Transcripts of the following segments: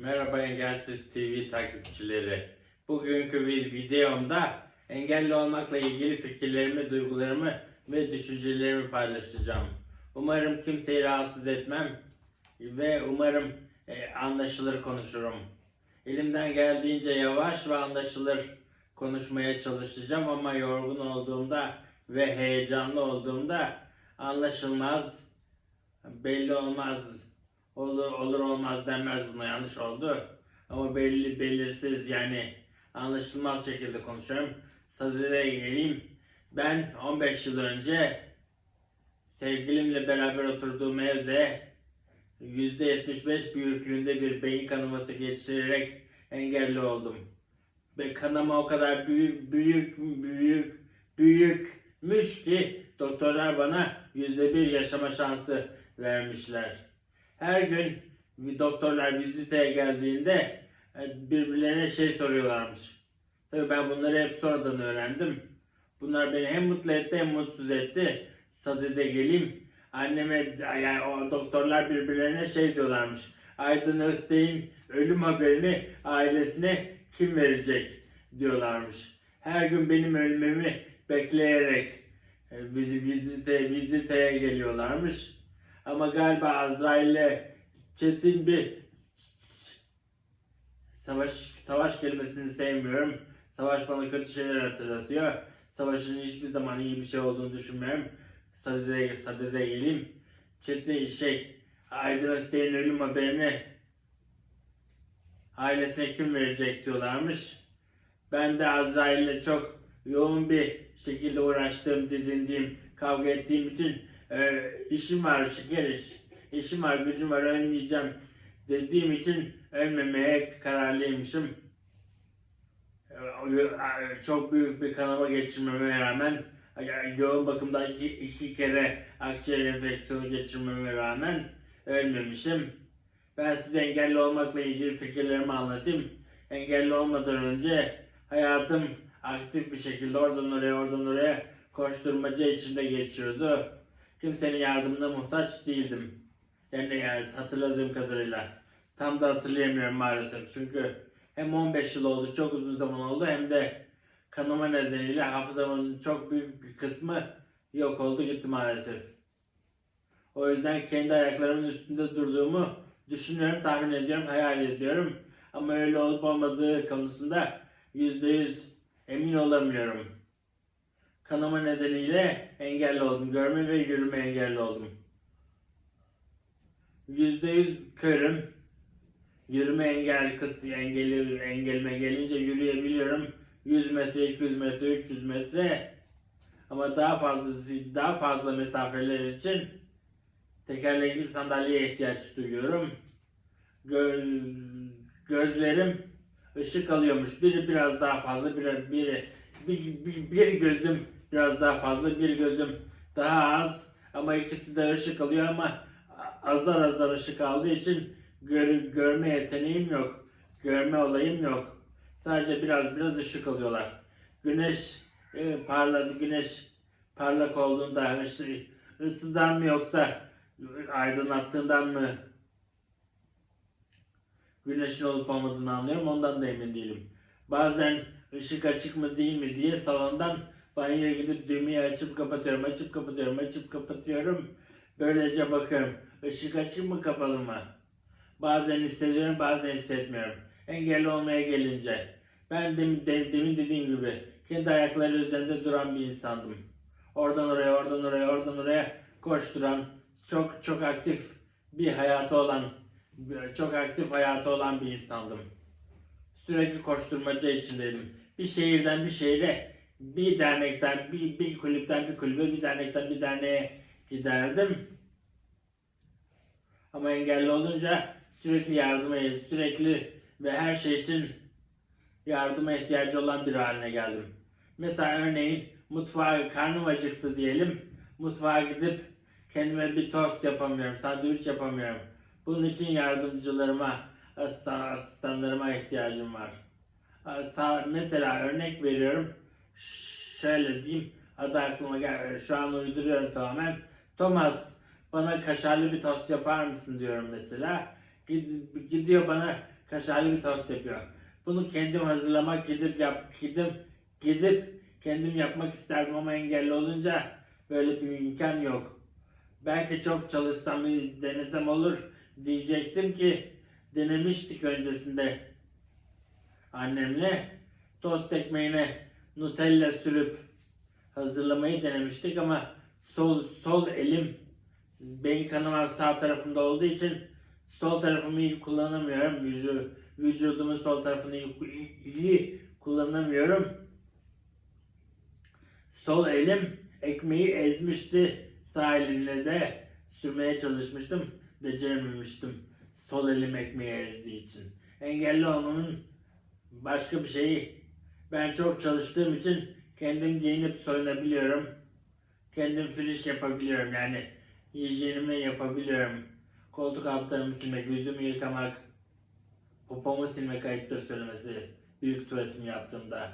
Merhaba Engelsiz TV takipçileri. Bugünkü bir videomda engelli olmakla ilgili fikirlerimi, duygularımı ve düşüncelerimi paylaşacağım. Umarım kimseyi rahatsız etmem ve umarım e, anlaşılır konuşurum. Elimden geldiğince yavaş ve anlaşılır konuşmaya çalışacağım ama yorgun olduğumda ve heyecanlı olduğumda anlaşılmaz, belli olmaz, olur, olur olmaz denmez buna yanlış oldu. Ama belli belirsiz yani anlaşılmaz şekilde konuşuyorum. Sadede geleyim. Ben 15 yıl önce sevgilimle beraber oturduğum evde %75 büyüklüğünde bir beyin kanaması geçirerek engelli oldum. Ve kanama o kadar büyük büyük büyük büyükmüş ki doktorlar bana %1 yaşama şansı vermişler. Her gün doktorlar viziteye geldiğinde e, birbirlerine şey soruyorlarmış. Tabii ben bunları hep sonradan öğrendim. Bunlar beni hem mutlu etti hem mutsuz etti. Sadede geleyim. Anneme yani o doktorlar birbirlerine şey diyorlarmış. Aydın Öztey'in ölüm haberini ailesine kim verecek diyorlarmış. Her gün benim ölmemi bekleyerek e, bizi vizite, viziteye geliyorlarmış. Ama galiba Azrail'le çetin bir savaş savaş kelimesini sevmiyorum. Savaş bana kötü şeyler hatırlatıyor. Savaşın hiçbir zaman iyi bir şey olduğunu düşünmüyorum. Sadede, sadede geleyim. Çetin şey Aydın Öztey'in ölüm haberini ailesine kim verecek diyorlarmış. Ben de Azrail'le çok yoğun bir şekilde uğraştığım, didindiğim, kavga ettiğim için e, işim var şeker iş, işim var, gücüm var, ölmeyeceğim dediğim için ölmemeye kararlıymışım. E, Çok büyük bir kanama geçirmeme rağmen yoğun bakımda iki, iki kere akciğer enfeksiyonu geçirmeme rağmen ölmemişim. Ben size engelli olmakla ilgili fikirlerimi anlatayım. Engelli olmadan önce hayatım aktif bir şekilde oradan oraya oradan oraya koşturmaca içinde geçiyordu. Kimsenin yardımına muhtaç değildim. Yani, yani hatırladığım kadarıyla. Tam da hatırlayamıyorum maalesef. Çünkü hem 15 yıl oldu, çok uzun zaman oldu hem de kanama nedeniyle hafızamın çok büyük bir kısmı yok oldu gitti maalesef. O yüzden kendi ayaklarımın üstünde durduğumu düşünüyorum, tahmin ediyorum, hayal ediyorum. Ama öyle olup olmadığı konusunda %100 emin olamıyorum. Kanama nedeniyle engelli oldum. Görme ve yürüme engelli oldum. %100 körüm. Yürüme engel kısmı engeli engelime gelince yürüyebiliyorum. 100 metre, 200 metre, 300 metre. Ama daha fazla daha fazla mesafeler için tekerlekli sandalyeye ihtiyaç duyuyorum. Gö- gözlerim ışık alıyormuş. Biri biraz daha fazla, biri, biri bir, bir, bir gözüm biraz daha fazla, bir gözüm daha az. Ama ikisi de ışık alıyor ama azar azar ışık aldığı için gör, görme yeteneğim yok. Görme olayım yok. Sadece biraz biraz ışık alıyorlar. Güneş e, parladı, güneş parlak olduğunda ısı, ısıdan mı yoksa aydınlattığından mı güneşin olup olmadığını anlıyorum. Ondan da emin değilim. Bazen ışık açık mı değil mi diye salondan banyoya gidip düğmeyi açıp kapatıyorum, açıp kapatıyorum, açıp kapatıyorum. Böylece bakıyorum. Işık açık mı kapalı mı? Bazen hissediyorum, bazen hissetmiyorum. Engelli olmaya gelince. Ben demin, de- demin dediğim gibi kendi ayakları üzerinde duran bir insandım. Oradan oraya, oradan oraya, oradan oraya koşturan, çok çok aktif bir hayatı olan, çok aktif hayatı olan bir insandım. Sürekli koşturmaca içindeydim. Bir şehirden bir şehire, bir dernekten, bir, bir kulüpten bir kulübe, bir dernekten bir derneğe giderdim. Ama engelli olunca sürekli yardıma, sürekli ve her şey için yardıma ihtiyacı olan bir haline geldim. Mesela örneğin mutfağa karnım acıktı diyelim. Mutfağa gidip kendime bir tost yapamıyorum, sandviç yapamıyorum. Bunun için yardımcılarıma, asistan, asistanlarıma ihtiyacım var. Mesela örnek veriyorum. Şöyle diyeyim. Adı aklıma gel. Şu an uyduruyorum tamamen. Thomas bana kaşarlı bir tost yapar mısın diyorum mesela. Gid- Gidiyor bana kaşarlı bir tost yapıyor. Bunu kendim hazırlamak gidip yap gidip gidip kendim yapmak isterdim ama engelli olunca böyle bir imkan yok. Belki çok çalışsam denesem olur diyecektim ki denemiştik öncesinde annemle tost ekmeğine Nutella sürüp hazırlamayı denemiştik ama sol sol elim beyin kanamam sağ tarafında olduğu için sol tarafımı iyi kullanamıyorum. Vücu, vücudumun sol tarafını iyi kullanamıyorum. Sol elim ekmeği ezmişti. Sağ elimle de sürmeye çalışmıştım. Becerememiştim. Sol elim ekmeği ezdiği için. Engelli olmanın başka bir şeyi. Ben çok çalıştığım için kendim giyinip soyunabiliyorum. Kendim finish yapabiliyorum. Yani hijyenimi yapabiliyorum. Koltuk altlarımı silmek, yüzümü yıkamak, popomu silmek ayıptır söylemesi. Büyük tuvaletimi yaptığımda.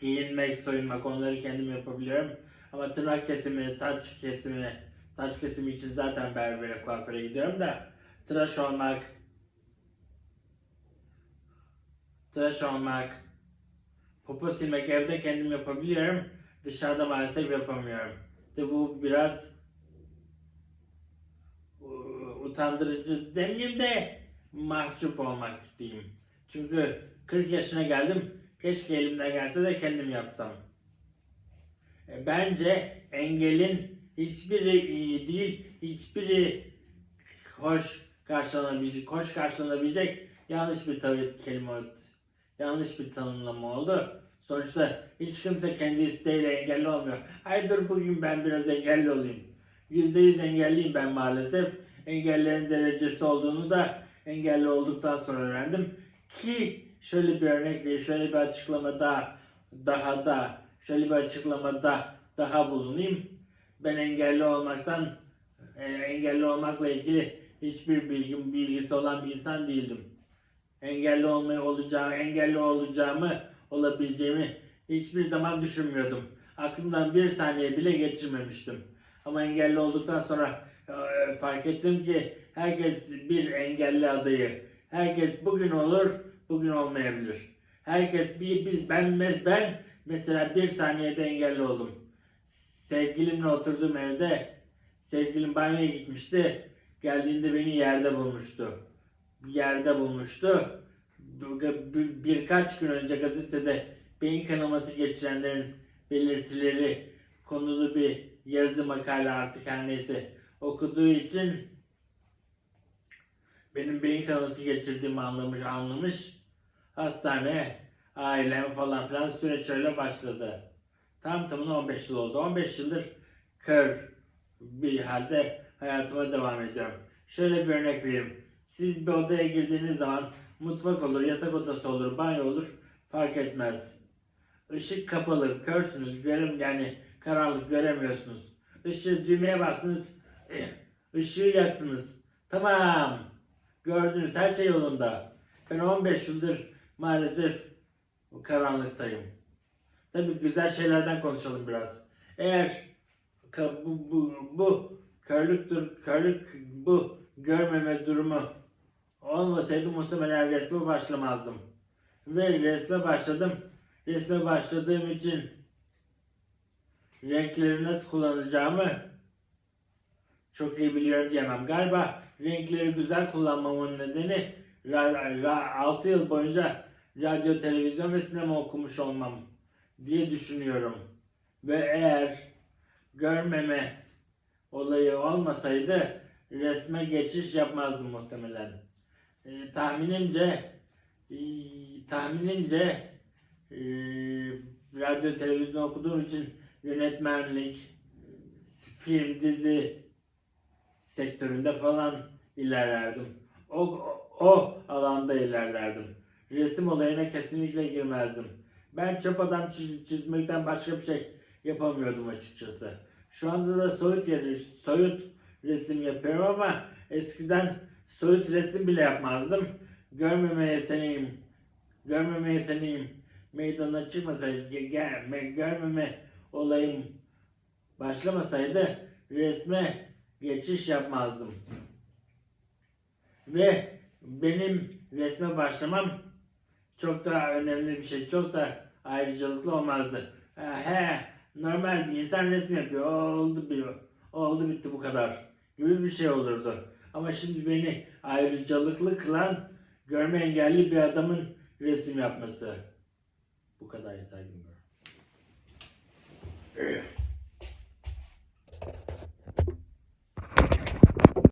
Giyinmek, soyunmak onları kendim yapabiliyorum. Ama tırnak kesimi, saç kesimi, saç kesimi için zaten berbere, kuaföre gidiyorum da tıraş olmak, tıraş olmak, popo silmek evde kendim yapabiliyorum. Dışarıda maalesef yapamıyorum. De bu biraz u- utandırıcı demeyeyim de mahcup olmak diyeyim. Çünkü 40 yaşına geldim. Keşke elimden gelse de kendim yapsam. E, Bence engelin hiçbiri iyi değil, hiçbiri hoş karşılanabilecek, hoş karşılanabilecek yanlış bir tabii kelime oldu. Yanlış bir tanımlama oldu. Sonuçta hiç kimse kendi isteğiyle engelli olmuyor. Ay dur bugün ben biraz engelli olayım. %100 engelliyim ben maalesef. Engellerin derecesi olduğunu da engelli olduktan sonra öğrendim. Ki şöyle bir örnek vereyim, şöyle bir açıklamada daha da, şöyle bir açıklamada daha bulunayım. Ben engelli olmaktan, e, engelli olmakla ilgili hiçbir bilgim, bilgisi olan bir insan değildim. Engelli olmayı olacağım, engelli olacağımı, olabileceğimi hiçbir zaman düşünmüyordum. Aklımdan bir saniye bile geçirmemiştim. Ama engelli olduktan sonra e, fark ettim ki herkes bir engelli adayı. Herkes bugün olur, bugün olmayabilir. Herkes bir, bir ben ben mesela bir saniyede engelli oldum. Sevgilimle oturduğum evde sevgilim banyoya gitmişti. Geldiğinde beni yerde bulmuştu. Yerde bulmuştu. Bir- bir- Birkaç gün önce gazetede beyin kanaması geçirenlerin belirtileri konulu bir yazı makale artık her neyse okuduğu için benim beyin kanaması geçirdiğimi anlamış anlamış hastane ailem falan filan süreç öyle başladı. Tam tamına 15 yıl oldu. 15 yıldır kör bir halde hayatıma devam ediyorum. Şöyle bir örnek vereyim. Siz bir odaya girdiğiniz zaman mutfak olur, yatak odası olur, banyo olur fark etmez. Işık kapalı, körsünüz, görüm yani karanlık göremiyorsunuz. Işığı düğmeye bastınız, eh, ışığı yaktınız. Tamam. Gördünüz her şey yolunda. Ben 15 yıldır maalesef karanlıktayım. Tabii güzel şeylerden konuşalım biraz. Eğer bu, bu, bu körlüktür, körlük bu görmeme durumu olmasaydı muhtemelen resme başlamazdım. Ve resme başladım. Resme başladığım için renkleri nasıl kullanacağımı çok iyi biliyorum diyemem. Galiba renkleri güzel kullanmamın nedeni 6 yıl boyunca radyo, televizyon ve sinema okumuş olmam diye düşünüyorum. Ve eğer görmeme olayı olmasaydı resme geçiş yapmazdım muhtemelen. Ee, tahminimce e, tahminimce e, radyo televizyon okuduğum için yönetmenlik, film, dizi sektöründe falan ilerlerdim. O, o, o alanda ilerlerdim. Resim olayına kesinlikle girmezdim. Ben çöp adam çiz- çizmekten başka bir şey yapamıyordum açıkçası. Şu anda da soyut yarış, soyut resim yapıyorum ama eskiden soyut resim bile yapmazdım. Görmeme yeteneğim, görmeme yeteneğim meydana çıkmasaydı, görmeme olayım başlamasaydı resme geçiş yapmazdım. Ve benim resme başlamam çok daha önemli bir şey, çok da ayrıcalıklı olmazdı. He, normal bir insan resim yapıyor, oldu bir, oldu bitti bu kadar gibi bir şey olurdu. Ama şimdi beni ayrıcalıklı kılan görme engelli bir adamın resim yapması. Bu kadar yeter bilmiyorum.